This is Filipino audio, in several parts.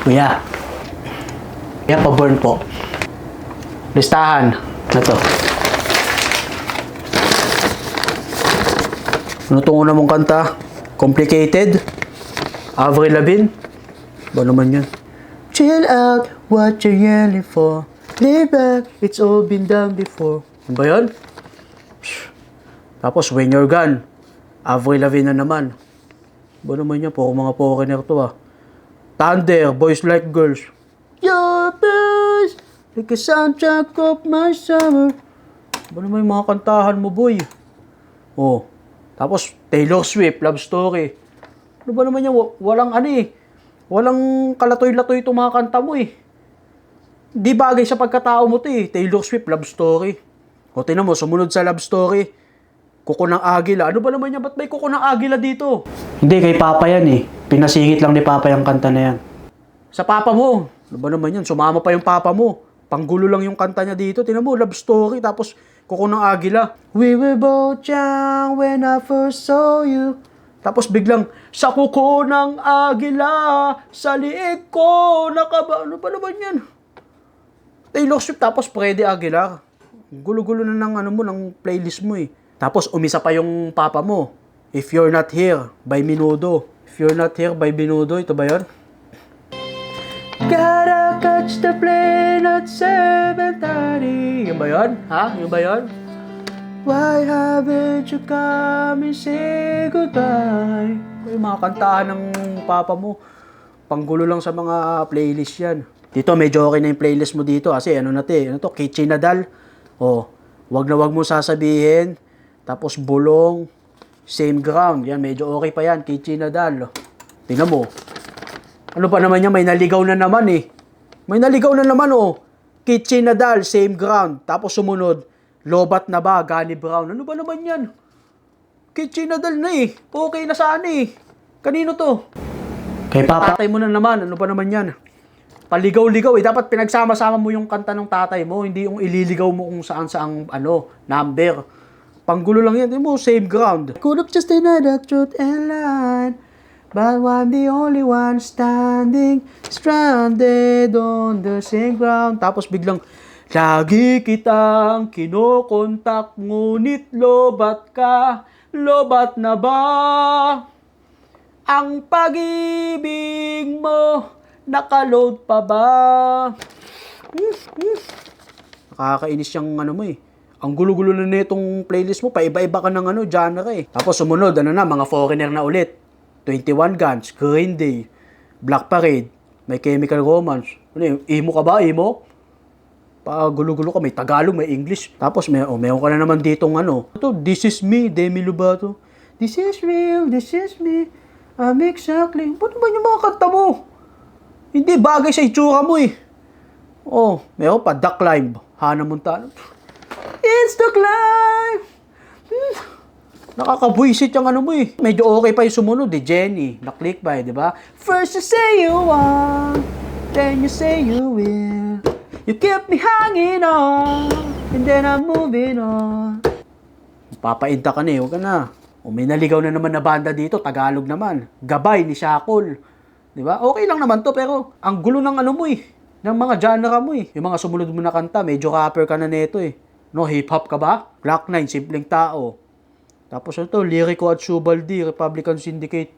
Kuya. Kuya, pa-burn po. Listahan. Na to. Ano tong una mong kanta? Complicated? Avril Lavigne? Ba naman yan? Chill out, what you yelling for? Lay back, it's all been done before. Ano ba yun? Tapos, when you're gone, Avril Lavigne na naman. Ba naman yan? Puro mga foreigner to ah. Thunder, Boys Like Girls. Your best, like a soundtrack of my summer. Ba naman yung mga kantahan mo, boy? Oh. Tapos, Taylor Swift, Love Story. Ano ba naman yan? Wa- Walang ano eh. Walang kalatoy-latoy itong mga kanta mo eh. Di bagay sa pagkatao mo to eh. Taylor Swift, Love Story. O tinan mo, sumunod sa Love Story. Kuko ng Agila. Ano ba naman yan? Ba't may kuko ng Agila dito? Hindi, kay Papa yan eh. Pinasingit lang ni Papa yung kanta na yan. Sa Papa mo. Ano ba naman yan? Sumama pa yung Papa mo. Panggulo lang yung kanta niya dito. Tinan mo, Love Story. Tapos, kuko ng Agila. We were both young when I first saw you. Tapos biglang, sa kuko ng Agila, sa liig ko, nakaba... Ano ba naman yan? Taylor Swift tapos Freddy Aguilar. Gulo-gulo na ng ano mo ng playlist mo eh. Tapos umisa pa yung papa mo. If you're not here by Minudo. If you're not here by Minudo, ito ba 'yon? Gotta catch the plane at 7.30. Yun ba yun? Ha? Yun ba yun? Why haven't you come and say goodbye? Yung mga kantahan ng papa mo. Panggulo lang sa mga playlist yan. Dito, medyo okay na yung playlist mo dito. Kasi ano na to eh. Ano to? Kitchen Nadal. Oh, wag na wag mo sasabihin. Tapos bulong. Same ground. Yan, medyo okay pa yan. Kitchen Nadal. Tingnan mo. Ano pa naman yan? May naligaw na naman eh. May naligaw na naman oh. Kitchen Nadal, same ground. Tapos sumunod, Lobat na ba? Gani Brown. Ano ba naman yan? Kitchen Nadal na eh. Okay na saan eh. Kanino to? Kay Papa. Tatay mo na naman. Ano ba naman yan? Paligaw-ligaw eh. Dapat pinagsama-sama mo yung kanta ng tatay mo. Hindi yung ililigaw mo kung saan saang ano, number. Panggulo lang yan. Hindi mo, same ground. Could have just another truth and line. But I'm the only one standing stranded on the same ground. Tapos biglang, Lagi kitang kinokontak, ngunit lobat ka, lobat na ba? Ang pag-ibig mo, nakaload pa ba? Hmm, hmm. Nakakainis yung ano mo eh. Ang gulo-gulo na nitong playlist mo, paiba-iba ka ng ano, genre eh. Tapos sumunod, ano na, mga foreigner na ulit. 21 Guns, Green Day, Black Parade, may Chemical Romance. Ano yun, emo ka ba, emo? Pa gulo-gulo ka, may Tagalog, may English. Tapos may oh, meron ka na naman ditong ano. Ito, This is me, Demi Lovato. This is real, this is me. I'm exactly. Ba't ba yung mga kanta mo? Hindi bagay sa itsura mo eh. Oh, meron pa, The Climb, Hannah Montana. The climb! Hmm. Nakakabwisit yung ano mo eh. Medyo okay pa yung sumunod eh, Jenny. Na-click ba eh, di ba? First you say you want, then you say you will. You keep me hanging on, and then I'm moving on. Papainta ka na eh, huwag ka na. O may naligaw na naman na banda dito, Tagalog naman. Gabay ni Shakul. Di ba? Okay lang naman to, pero ang gulo ng ano mo eh. Ng mga genre mo eh. Yung mga sumunod mo na kanta, medyo rapper ka na neto eh. No, hip-hop ka ba? Black Nine, simpleng tao. Tapos ano to, Lyrico at Subaldi, Republican Syndicate.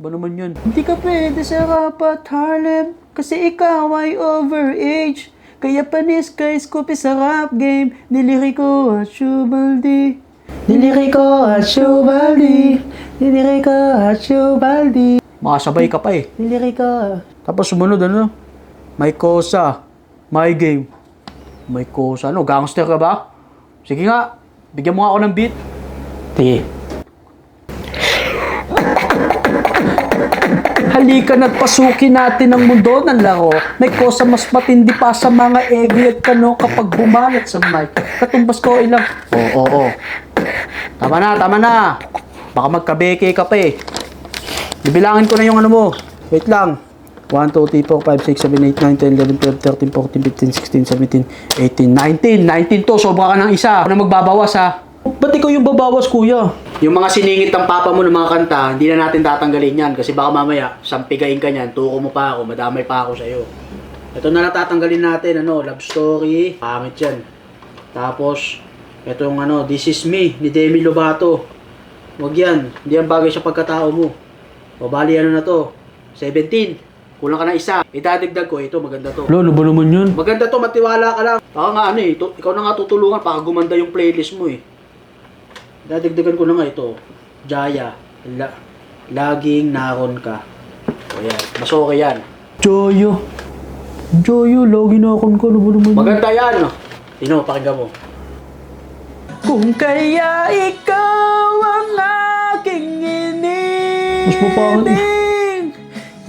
Ba naman yun? Hindi ka pwede sa rapat Harlem kasi ikaw ay overage. Kaya panis kay Scoopy sa rap game ni Lyrico at Subaldi. Ni Lyrico at Subaldi. Ni Lyrico at Subaldi. Makasabay ka pa eh. Ni Lyrico. Tapos sumunod ano? May kosa. My game. May kosa. Ano? Gangster ka ba? Sige nga. Bigyan mo ako ng beat. Sige. Halika na't pasukin natin ang mundo ng laro. May kosa mas matindi pa sa mga egi at kano kapag bumalat sa mic. Katumbas ko ilang. Oo, oo, oo. Tama na, tama na. Baka magkabeke ka pa eh. Bibilangin ko na yung ano mo. Wait lang. 1, 2, 3, 4, 5, 6, 7, 8, 9, 10, 11, 12, 13, 14, 15, 16, 17, 18. 19 to, sobra ka ng isa. Ako na magbabawas ha. Ba't ikaw yung babawas kuya? Yung mga siningit ng papa mo ng mga kanta, hindi na natin tatanggalin yan kasi baka mamaya, sampigain ka niyan, tuko mo pa ako, madamay pa ako sa'yo. Ito na lang tatanggalin natin, ano, love story, pangit yan. Tapos, ito yung ano, This Is Me, ni Demi Lovato. Huwag yan, hindi yan bagay sa pagkatao mo. O bali ano na to, 17. Kulang ka na isa. Idadagdag ko, ito maganda to. Lo, ano ba naman yun? Maganda to, matiwala ka lang. Baka nga ano eh, tu- ikaw na nga tutulungan para gumanda yung playlist mo eh. Dadagdagan ko na nga ito. Jaya, la- laging naron ka. O yan, mas okay yan. Joyo. Joyo, lagi na akong ko. Ba naman yun? Maganda yan. No? Tino, pakinggan mo. Kung kaya ikaw ang aking Mas mapangit.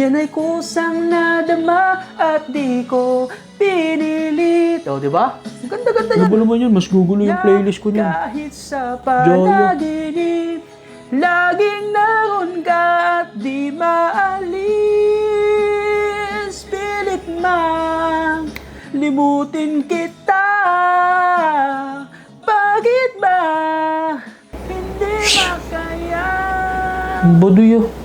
Yan ay kusang nadama at di ko pinilit. O, di ba? Ganda-ganda Ano yan. ba naman yun? Mas gugulo yung playlist ko niyan. Kahit sa panaginip, laging naroon ka at di maalis. Pilit man, limutin kita. Bakit ba hindi makaya? Baduy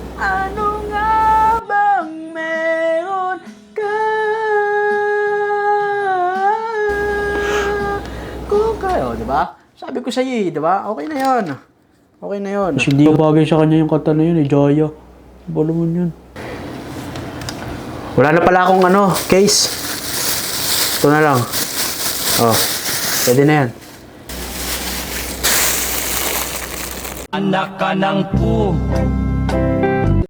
ba? Sabi ko sa iyo, di ba? Okay na yon. Okay na yon. Mas hindi bagay sa kanya yung kanta na yun eh. Joyo. Ano ba naman yun? Wala na pala akong ano, case. Ito na lang. Oh, pwede na yan. Anak ka ng pu